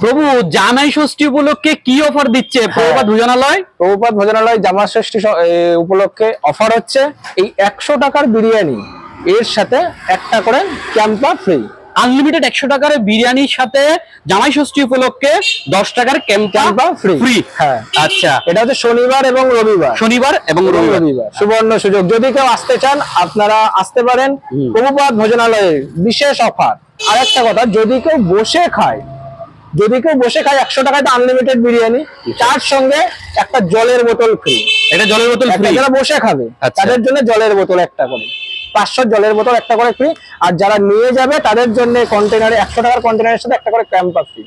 প্রভু জামাই ষষ্ঠী উপলক্ষে কি অফার দিচ্ছে? প্রভুপাত ভোজনালয়? প্রভুপাত ভোজনালয় জামা ষষ্ঠী উপলক্ষে অফার হচ্ছে এই একশো টাকার বিরিয়ানি। এর সাথে একটা করে ক্যাম্পা ফ্রি আনলিমিটেড একশো টাকার বিরিয়ানির সাথে জামাই ষষ্ঠী উপলক্ষে দশ টাকার ক্যাম্পা ফ্রি ফ্রি হ্যাঁ। আচ্ছা। এটা হচ্ছে শনিবার এবং রবিবার। শনিবার এবং রবিবার। সুবর্ণ সুযোগ। যদি কেউ আসতে চান আপনারা আসতে পারেন প্রভুপাত ভোজনালয়ের বিশেষ অফার আর একটা কথা যদি কেউ বসে খায় যদি কেউ বসে খায় একশো টাকায় তো আনলিমিটেড বিরিয়ানি তার সঙ্গে একটা জলের বোতল ফ্রি এটা জলের বোতল যারা বসে খাবে আচ্ছা। তাদের জন্য জলের বোতল একটা করে। পাঁচশো জলের বোতল একটা করে ফ্রি আর যারা নিয়ে যাবে তাদের জন্য কন্টেনারে একশো টাকার কন্টেনারের সাথে একটা করে Campa free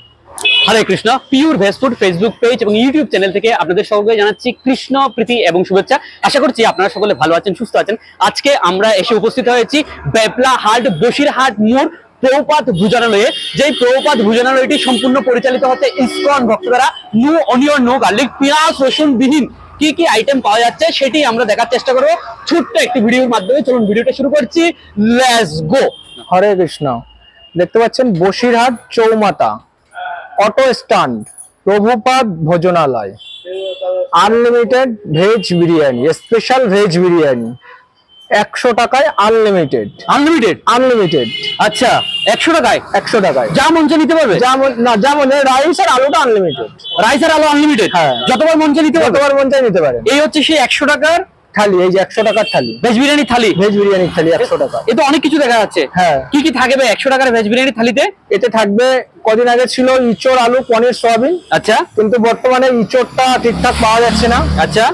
Hare Krishna pure veg food Facebook page এবং ইউটিউব চ্যানেল থেকে আপনাদের সকলকে জানাচ্ছি কৃষ্ণ প্রীতি এবং শুভেচ্ছা। আশা করছি আপনারা সকলে ভালো আছেন সুস্থ আছেন। আজকে আমরা এসে উপস্থিত হয়েছি বেপলা হাট বসিরহাট মোড় প্রপাত ভোজনালয়ে, যেই প্রপাত ভোজনালয়টি সম্পূর্ণ পরিচালিত হচ্ছে ইসকন ভক্ত দ্বারা নো অনিয়ন, নো গার্লিক, পেঁয়াজ, রসুন, বিহীন কি কি আইটেম পাওয়া যাচ্ছে সেটি আমরা দেখার চেষ্টা করব। ছোট্ট একটি ভিডিওর মাধ্যমে চলুন ভিডিওটা শুরু করছি। Let's go Hare Krishna. দেখতে পাচ্ছেন Basirhat Choumatha auto stand Prabhupada Bhojanalaya. Unlimited veg biryani special veg biryani. একশো টাকায় আনলিমিটেড আনলিমিটেড আনলিমিটেড আচ্ছা একশো টাকায়? একশো টাকায়। যা চায় নিতে পারবে? যেমন না যেমন রাইস আর আলুটা আনলিমিটেড রাইস আর আলো আনলিমিটেড হ্যাঁ। যতবার চায় নিতে পারবে? যতবার মন নিতে পারেন এই হচ্ছে সেই একশো টাকার থালি এই যে একশো টাকার থালি। ভেজ বিরিয়ানি থালি? ভেজ বিরিয়ানি থালি একশো টাকা। এ তো অনেক কিছু দেখা যাচ্ছে। হ্যাঁ। কি কি থাকবে একশো টাকার ভেজ বিরিয়ানি থালিতে? এতে থাকবে কদিন আগে ছিল ইচড় আলু পনির সয়াবিন। আচ্ছা। কিন্তু বর্তমানে ইচড়টা ঠিকঠাক পাওয়া যাচ্ছে না। আচ্ছা।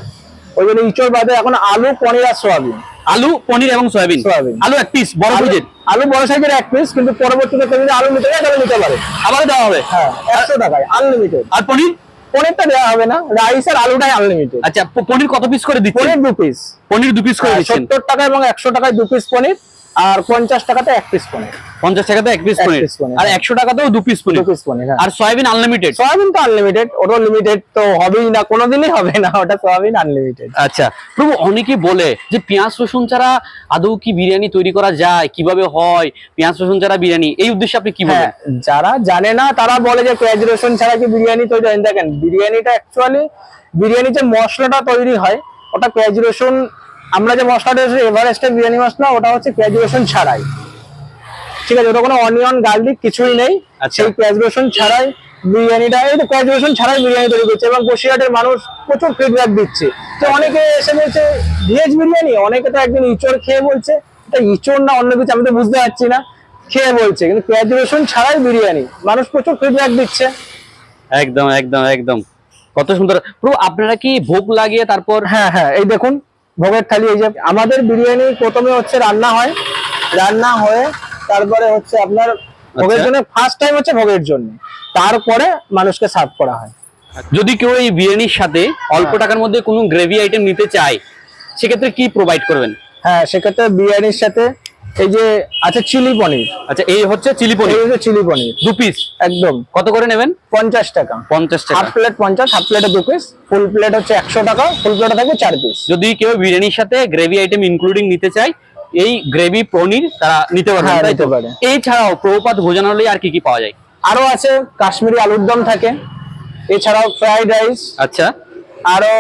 ওই জন্য ইচড় বাদে এখন আলু পনির আর সয়াবিন। আলু পনির এবং সয়াবিন। আলু এক পিস বড় সাইজের আলু বড় সাইজের এক পিস কিন্তু পরবর্তীতে যদি আলু নিতে তাহলে নিতে পারে। আবার দেওয়া হবে? হ্যাঁ একশো টাকায় আনলিমিটেড আর পনির? পনিরটা দেওয়া হবে না রাইস আর আলুটাই আনলিমিটেড আচ্ছা পনির কত পিস করে দিচ্ছেন? পনির দু পিস পনির দু পিস করে দিচ্ছেন। সত্তর টাকা এবং একশো টাকায় দু পিস পনির আর পঞ্চাশ টাকাতে এক পিস পনির। পঞ্চাশ টাকাতে এক পিস পনির। আর হ্যাঁ। একশো টাকাতেও দু পিস পনির। পিস পনির হ্যাঁ। আর সয়াবিন আনলিমিটেড সয়াবিন তো আনলিমিটেড ওটাও লিমিটেড তো হবেই না কোনোদিনই হবে না ওটা সয়াবিন আনলিমিটেড আচ্ছা প্রভু অনেকে বলে যে পেঁয়াজ রসুন ছাড়া আদৌ কি বিরিয়ানি তৈরি করা যায়? কীভাবে হয়? পেঁয়াজ রসুন ছাড়া বিরিয়ানি এই উদ্দেশ্যে আপনি কি হ্যাঁ বলেন যারা জানে না তারা বলে যে পেঁয়াজ রসুন ছাড়া কি বিরিয়ানি তৈরি হয়। দেখেন বিরিয়ানিটা অ্যাকচুয়ালি বিরিয়ানি যে মশলাটা তৈরি হয় ওটা পেঁয়াজ রসুন আমরা যে মশলাটা এভারেস্টের বিরিয়ানি মশলা ওটা হচ্ছে পেঁয়াজ রসুন ছাড়াই। ঠিক আছে ওটা কোনো অনিয়ন গার্লিক কিছুই নেই। আচ্ছা। সেই পেঁয়াজ রসুন ছাড়াই বিরিয়ানিটা এই তো পেঁয়াজ রসুন ছাড়াই বিরিয়ানি তৈরি করছে এবং বসিরহাটের মানুষ প্রচুর ফিডব্যাক দিচ্ছে। তো অনেকে এসে বলছে ভেজ বিরিয়ানি? অনেকে তো একদিন ইচড় খেয়ে বলছে এটা ইচড় না অন্য কিছু? আমি তো বুঝতে পারছি না। খেয়ে বলছে কিন্তু পেঁয়াজ রসুন ছাড়াই বিরিয়ানি মানুষ প্রচুর ফিডব্যাক দিচ্ছে। একদম একদম একদম। কত সুন্দর। প্রভু আপনারা কি ভোগ লাগিয়ে তারপর হ্যাঁ হ্যাঁ এই দেখুন ভোগের থালি এই যে আমাদের বিরিয়ানি প্রথমে হচ্ছে রান্না হয়। রান্না হয়ে তারপরে হচ্ছে আপনার ভোগের আচ্ছা। জন্য ফার্স্ট টাইম হচ্ছে ভোগের জন্য। তারপরে মানুষকে সার্ভ করা হয়। যদি কেউ এই বিরিয়ানির সাথে অল্প হ্যাঁ। টাকার মধ্যে কোনো গ্রেভি আইটেম নিতে চায় সেক্ষেত্রে কি প্রোভাইড করবেন? হ্যাঁ সেক্ষেত্রে বিরিয়ানির সাথে এই যে আচ্ছা চিলি পনির। আচ্ছা এই হচ্ছে চিলি এই পনির হচ্ছে চিলি পনির। দু পিস একদম। কত করে নেবেন? পঞ্চাশ টাকা। পঞ্চাশ হাফ প্লেট পঞ্চাশ হাফ প্লেটে দু পিস ফুল প্লেট হচ্ছে একশো টাকা ফুল প্লেটে থাকবে চার পিস যদি কেউ বিরিয়ানির সাথে গ্রেভি আইটেম ইনক্লুডিং নিতে চায় এই গ্রেভি পনির তারা নিতে পারবে হ্যাঁ, এছাড়াও প্রভুপাত ভোজনালয়ে আর কি কি পাওয়া যায়? আরও আছে কাশ্মীরি আলুর দম থাকে এছাড়াও ফ্রাইড রাইস আচ্ছা। আরও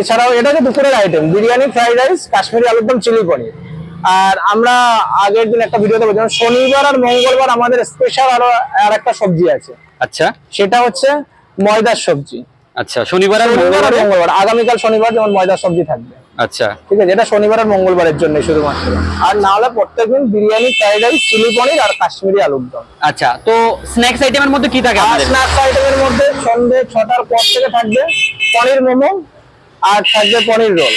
এছাড়াও এটা দুপুরের item biryani fried rice Kashmiri আলুর দম চিলি পনির। আর আমরা আগের দিন একটা ভিডিওতে বলছিলাম শনিবার আর মঙ্গলবার আমাদের স্পেশাল আরও আর একটা সবজি আছে। আচ্ছা। সেটা হচ্ছে ময়দার সবজি। আচ্ছা শনিবার আর মঙ্গলবার। আগামীকাল শনিবার যেমন ময়দার সবজি থাকবে। আচ্ছা। ঠিক আছে এটা শনিবার আর মঙ্গলবারের জন্য শুধুমাত্র। আর না হলে প্রত্যেকদিন biryani fried rice chilli paneer আর কাশ্মীরি আলুর দম। আচ্ছা তো স্ন্যাক্স আইটেমের মধ্যে কি থাকে আপনাদের? স্ন্যাক্স আইটেমের মধ্যে সন্ধে ছটার পর থেকে থাকবে পনির মোমো আর থাকবে পনির রোল।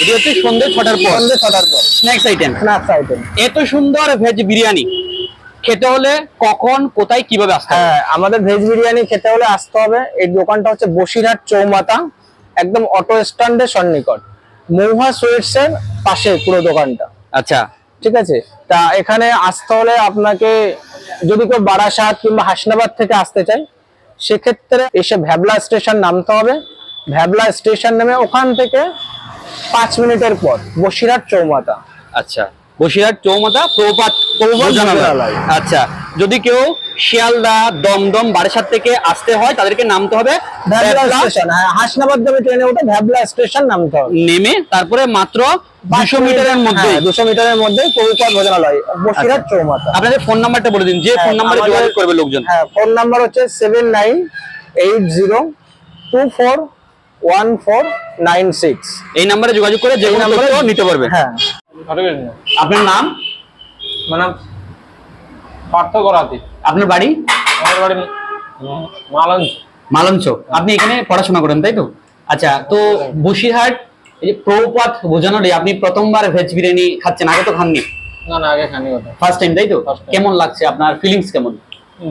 এটি হচ্ছে সন্ধ্যে ছটার পর। সন্ধে ছটার পর। স্ন্যাক্স আইটেম স্ন্যাক্স আইটেম এত সুন্দর ভেজ বিরিয়ানি। খেতে হলে কখন কোথায় কীভাবে আসতে হবে? হ্যাঁ আমাদের ভেজ বিরিয়ানি খেতে হলে আসতে হবে। এই দোকানটা হচ্ছে বসিরহাট চৌমাথা একদম অটো স্ট্যান্ডের সন্নিকট। মৌহা সুইটস এর পাশে পুরো দোকানটা। আচ্ছা। ঠিক আছে? তা এখানে আসতে হলে আপনাকে যদি কেউ বারাসাত কিংবা হাসনাবাদ থেকে আসতে চায় সেক্ষেত্রে এসে ভ্যাবলা স্টেশন নামতে হবে। ভ্যাবলা স্টেশন নেমে ওখান থেকে পাঁচ মিনিটের পর বসিরহাট চৌমাতা আচ্ছা। বসিরহাট চৌমাতা প্রপাত ভোজনালয়। আচ্ছা। যদি কেউ শিয়ালদা দমদম বারাসাত থেকে আসতে হয়। তাদেরকে নামতে হবে হ্যাঁ হাসনাবাদ ট্রেনে ওটা ভ্যাবলা স্টেশন নামতে হবে। নেমে তারপরে মাত্র দুশো মিটারের মধ্যে দুশো মিটারের মধ্যে প্রভুপাত ভোজনালয় বসিরহাট চৌমাথা। আপনাদের ফোন নাম্বারটা বলে দিন যে ফোন হ্যাঁ, নাম্বারে যোগাযোগ করবে লোকজন। হ্যাঁ ফোন নাম্বার হচ্ছে seven nine eight zero two four one four nine six এই নাম্বারে যোগাযোগ করে যে নাম্বারে- নিতে পারবে। হ্যাঁ। আপনার নাম? মানে পার্থ করাতে আপনার বাড়ি? আমার বাড়ি মালাঞ্চ। মালঞ্চ আপনি এখানে পড়াশোনা করেন তাই তো? আচ্ছা তো বসিরহাট এই যে প্রপাত ভোজনালয়ে আপনি প্রথমবার ভেজ বিরিয়ানি খাচ্ছেন আগে তো খাননি? না না আগে খানি ফার্স্ট টাইম তাই তো? কেমন লাগছে আপনার? ফিলিংস কেমন?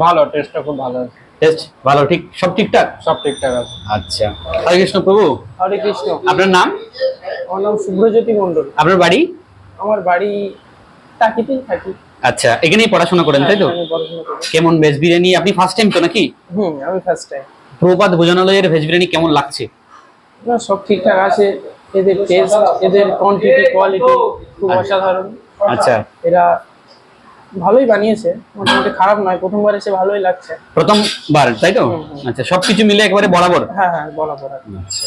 ভালো টেস্টটা খুব ভালো আছে। টেস্ট ভালো ঠিক? সব ঠিকঠাক? সব ঠিকঠাক আছে। আচ্ছা। হরে কৃষ্ণ প্রভু। হরে কৃষ্ণ। আপনার নাম? আমার নাম শুভ্রজ্যোতি আপনার বাড়ি? আমার বাড়ি টাকিতেই থাকি। আচ্ছা এখানেই পড়াশোনা করেন তাই তো? করি। কেমন ভেজ বিরিয়ানি? আপনি ফার্স্ট টাইম তো নাকি? হুম আমি ফার্স্ট টাইম প্রপাত ভোজনালয়ের ভেজ বিরিয়ানি কেমন লাগছে? না সব ঠিকঠাক আছে। এদের টেস্ট এদের কোয়ান্টিটি কোয়ালিটি খুব অসাধারণ। আচ্ছা। এরা ভালোই বানিয়েছে মোটামুটি খারাপ নয়। প্রথমবার এসে ভালোই লাগছে। প্রথমবার তাই তো? আচ্ছা সবকিছু মিলে একবারে বরাবর? হ্যাঁ হ্যাঁ বরাবর। আচ্ছা।